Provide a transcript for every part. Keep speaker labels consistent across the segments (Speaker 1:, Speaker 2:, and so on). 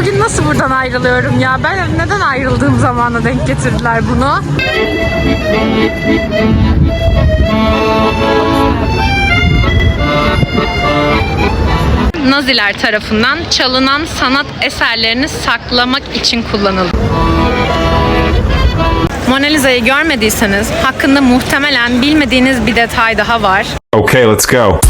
Speaker 1: bugün nasıl buradan ayrılıyorum ya? Ben neden ayrıldığım zamana denk getirdiler bunu? Naziler tarafından çalınan sanat eserlerini saklamak için kullanıldı. Mona Lisa'yı görmediyseniz hakkında muhtemelen bilmediğiniz bir detay daha var.
Speaker 2: Okay, let's go.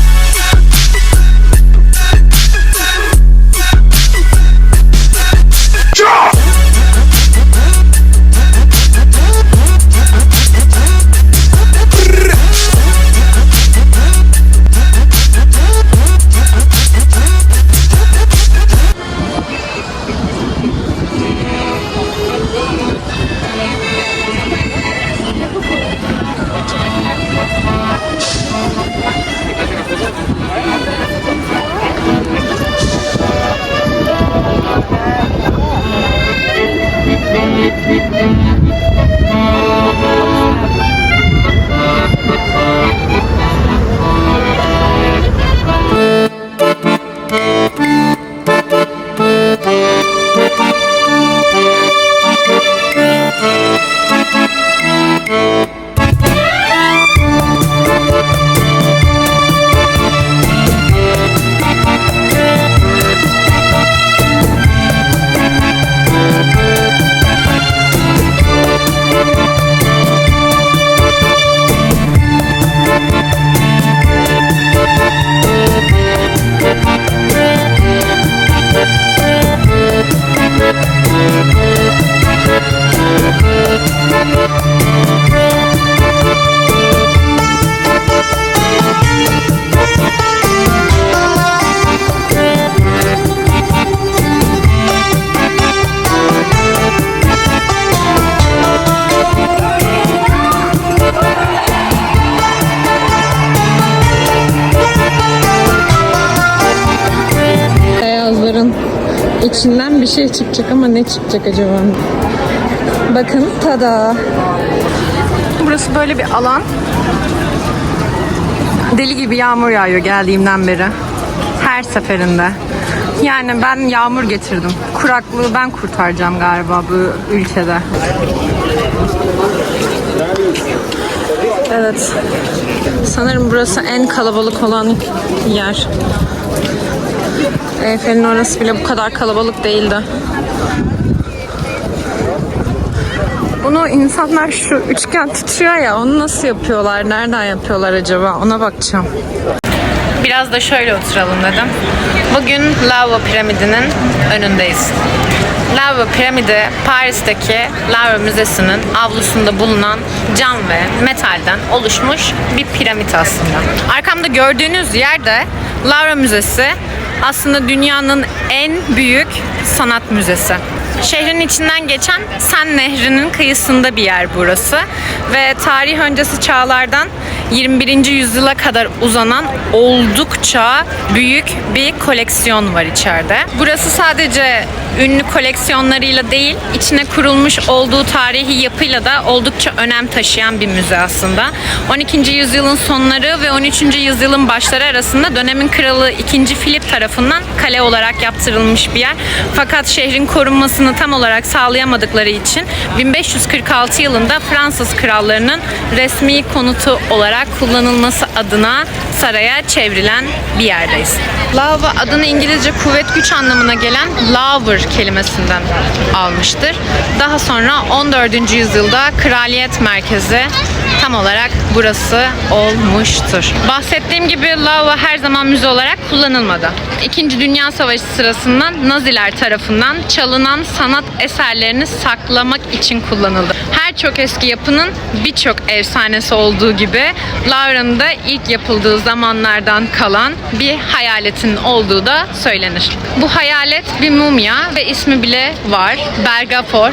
Speaker 1: İçinden bir şey çıkacak ama ne çıkacak acaba? Bakın tada. Burası böyle bir alan. Deli gibi yağmur yağıyor geldiğimden beri. Her seferinde. Yani ben yağmur getirdim. Kuraklığı ben kurtaracağım galiba bu ülkede. Evet. Sanırım burası en kalabalık olan yer. Eyfel'in orası bile bu kadar kalabalık değildi. Bunu insanlar şu üçgen tutuyor ya onu nasıl yapıyorlar? Nereden yapıyorlar acaba? Ona bakacağım. Biraz da şöyle oturalım dedim. Bugün Lava Piramidi'nin önündeyiz. Lava Piramidi Paris'teki Lava Müzesi'nin avlusunda bulunan cam ve metalden oluşmuş bir piramit aslında. Arkamda gördüğünüz yerde Lavra Müzesi aslında dünyanın en büyük sanat müzesi. Şehrin içinden geçen Sen Nehri'nin kıyısında bir yer burası ve tarih öncesi çağlardan 21. yüzyıla kadar uzanan oldukça büyük bir koleksiyon var içeride. Burası sadece ünlü koleksiyonlarıyla değil, içine kurulmuş olduğu tarihi yapıyla da oldukça önem taşıyan bir müze aslında. 12. yüzyılın sonları ve 13. yüzyılın başları arasında dönemin kralı 2. Filip tarafından kale olarak yaptırılmış bir yer. Fakat şehrin korunmasını tam olarak sağlayamadıkları için 1546 yılında Fransız krallarının resmi konutu olarak kullanılması adına saraya çevrilen bir yerdeyiz. Lava adını İngilizce kuvvet güç anlamına gelen laver kelimesinden almıştır. Daha sonra 14. yüzyılda kraliyet merkezi tam olarak burası olmuştur. Bahsettiğim gibi lava her zaman müze olarak kullanılmadı. İkinci Dünya Savaşı sırasında Naziler tarafından çalınan sanat eserlerini saklamak için kullanıldı. Her çok eski yapının birçok efsanesi olduğu gibi Lavra'nın da ilk yapıldığı zamanlardan kalan bir hayaletin olduğu da söylenir. Bu hayalet bir mumya ve ismi bile var. Bergafor.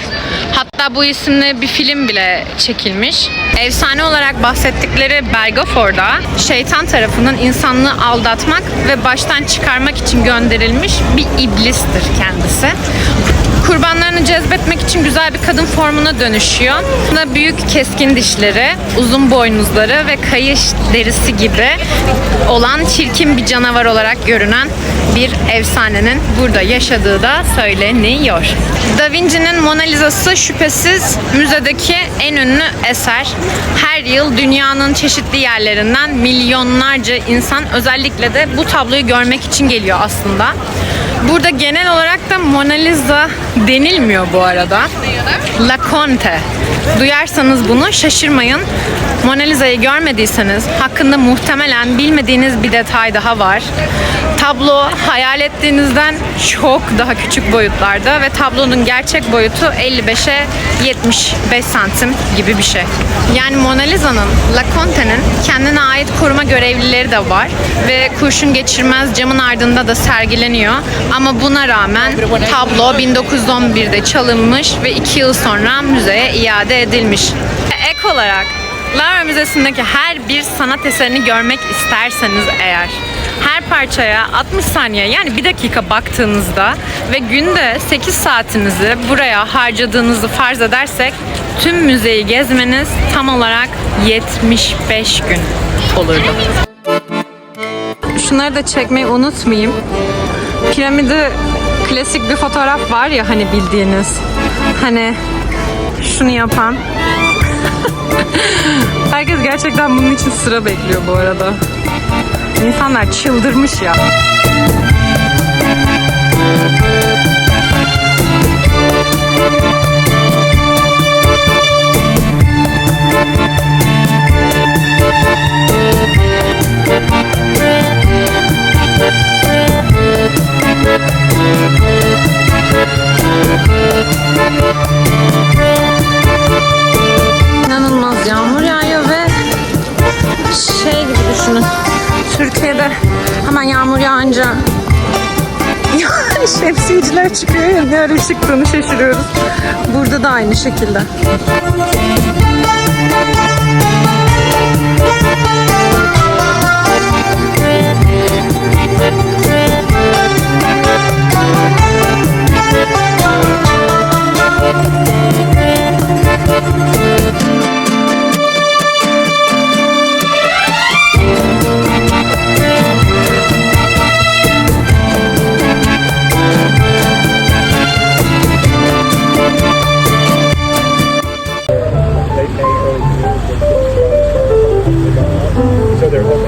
Speaker 1: Hatta bu isimle bir film bile çekilmiş. Efsane olarak bahsettikleri Belgafor'da şeytan tarafından insanlığı aldatmak ve baştan çıkarmak için gönderilmiş bir iblistir kendisi. Kurbanlarını cezbetmek için güzel bir kadın formuna dönüşüyor. Bunda büyük keskin dişleri, uzun boynuzları ve kayış derisi gibi olan çirkin bir canavar olarak görünen bir efsanenin burada yaşadığı da söyleniyor. Da Vinci'nin Mona Lisa'sı şüphesiz müzedeki en ünlü eser. Her yıl dünyanın çeşitli yerlerinden milyonlarca insan özellikle de bu tabloyu görmek için geliyor aslında. Burada genel olarak da Mona Lisa denilmiyor bu arada. La Conte. Duyarsanız bunu şaşırmayın. Mona Lisa'yı görmediyseniz hakkında muhtemelen bilmediğiniz bir detay daha var. Tablo hayal ettiğinizden çok daha küçük boyutlarda ve tablonun gerçek boyutu 55'e 75 santim gibi bir şey. Yani Mona Lisa'nın, La Conte'nin kendine ait koruma görevlileri de var ve kurşun geçirmez camın ardında da sergileniyor. Ama buna rağmen tablo 1911'de çalınmış ve 2 yıl sonra müzeye iade edilmiş. Ek olarak Louvre Müzesi'ndeki her bir sanat eserini görmek isterseniz eğer her parçaya 60 saniye yani bir dakika baktığınızda ve günde 8 saatinizi buraya harcadığınızı farz edersek tüm müzeyi gezmeniz tam olarak 75 gün olurdu. Şunları da çekmeyi unutmayayım. Piramidi klasik bir fotoğraf var ya hani bildiğiniz. Hani şunu yapan. Herkes gerçekten bunun için sıra bekliyor bu arada. İnsanlar çıldırmış ya. Şemsiyeciler çıkıyor ya ne ara çıktığını şaşırıyoruz. Burada da aynı şekilde.
Speaker 2: further
Speaker 1: than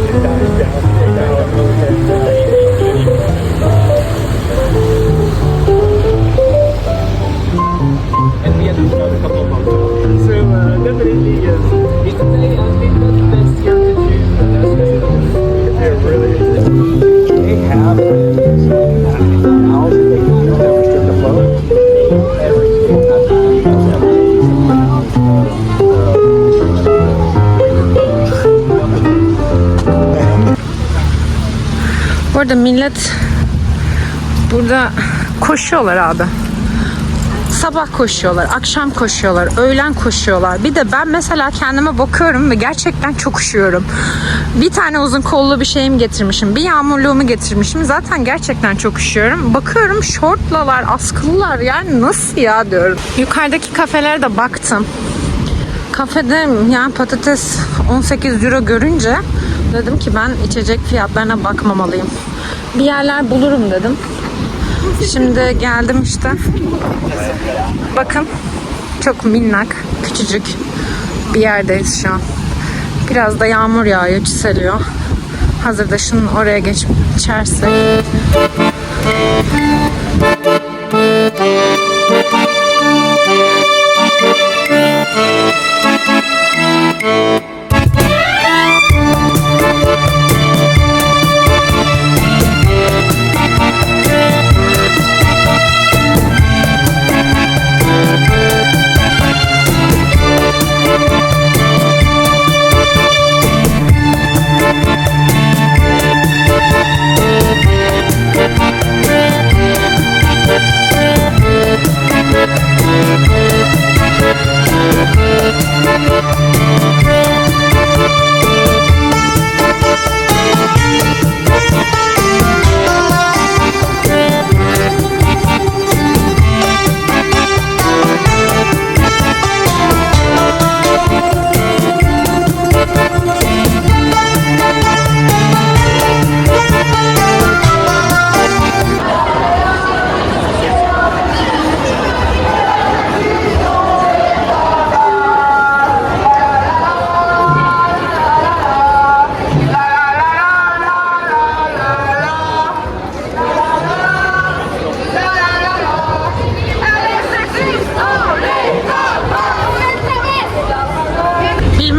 Speaker 1: arada millet burada koşuyorlar abi. Sabah koşuyorlar, akşam koşuyorlar, öğlen koşuyorlar. Bir de ben mesela kendime bakıyorum ve gerçekten çok üşüyorum. Bir tane uzun kollu bir şeyim getirmişim. Bir yağmurluğumu getirmişim. Zaten gerçekten çok üşüyorum. Bakıyorum şortlalar, askılılar yani nasıl ya diyorum. Yukarıdaki kafelere de baktım. Kafede yani patates 18 euro görünce dedim ki ben içecek fiyatlarına bakmamalıyım. Bir yerler bulurum dedim. Şimdi geldim işte. Bakın çok minnak, küçücük bir yerdeyiz şu an. Biraz da yağmur yağıyor, çiseliyor. Hazırda şunun oraya geç içersek.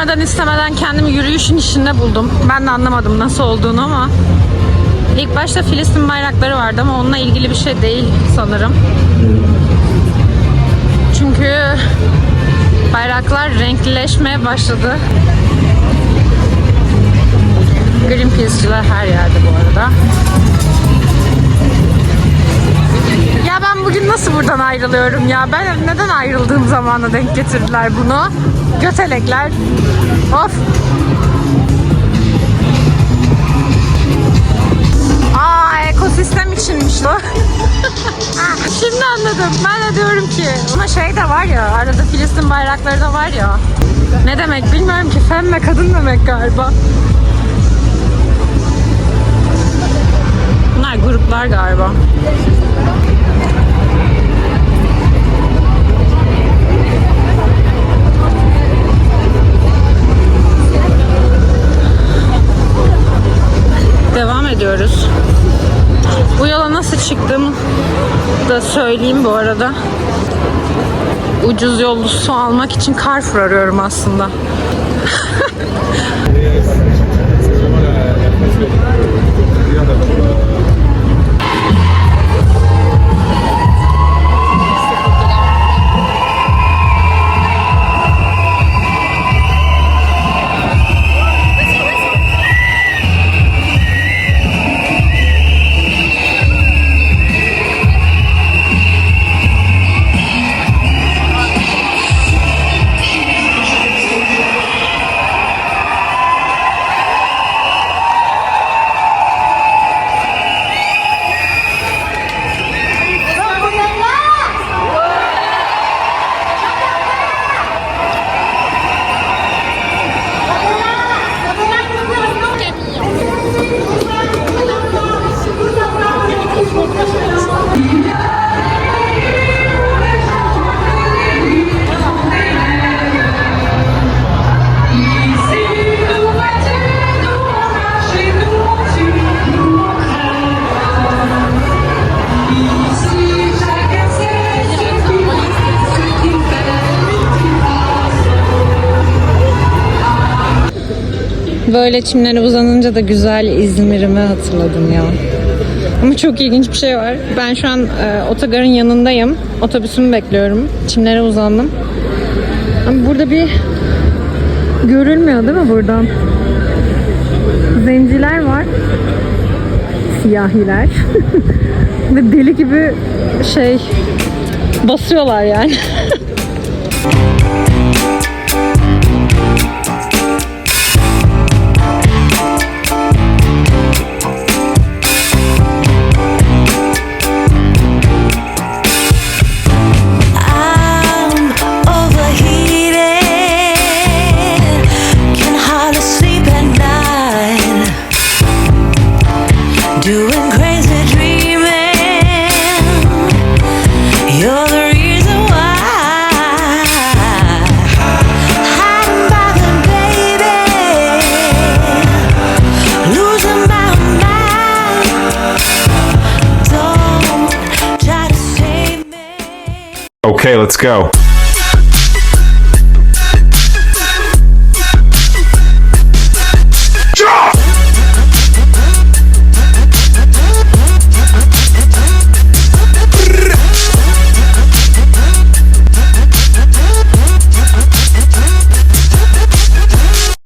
Speaker 1: Sormadan istemeden kendimi yürüyüşün içinde buldum. Ben de anlamadım nasıl olduğunu ama ilk başta Filistin bayrakları vardı ama onunla ilgili bir şey değil sanırım. Çünkü bayraklar renklileşmeye başladı. Greenpeace'ciler her yerde bu arada. Ya ben bugün nasıl buradan ayrılıyorum ya? Ben neden ayrıldığım zamana denk getirdiler bunu? Götelekler. Of. Aa ekosistem içinmiş o. Ha, Şimdi anladım. Ben de diyorum ki ama şey de var ya arada Filistin bayrakları da var ya. Ne demek bilmiyorum ki. Femme kadın demek galiba. Bunlar gruplar galiba. Söyleyeyim bu arada. Ucuz yollu su almak için Carrefour arıyorum aslında. Böyle çimlere uzanınca da güzel İzmir'imi hatırladım ya. Ama çok ilginç bir şey var. Ben şu an e, otogarın yanındayım. Otobüsümü bekliyorum. Çimlere uzandım. Ama burada bir görülmüyor değil mi buradan? Zenciler var. Siyahiler. Ve deli gibi şey basıyorlar yani.
Speaker 3: Okay, let's go.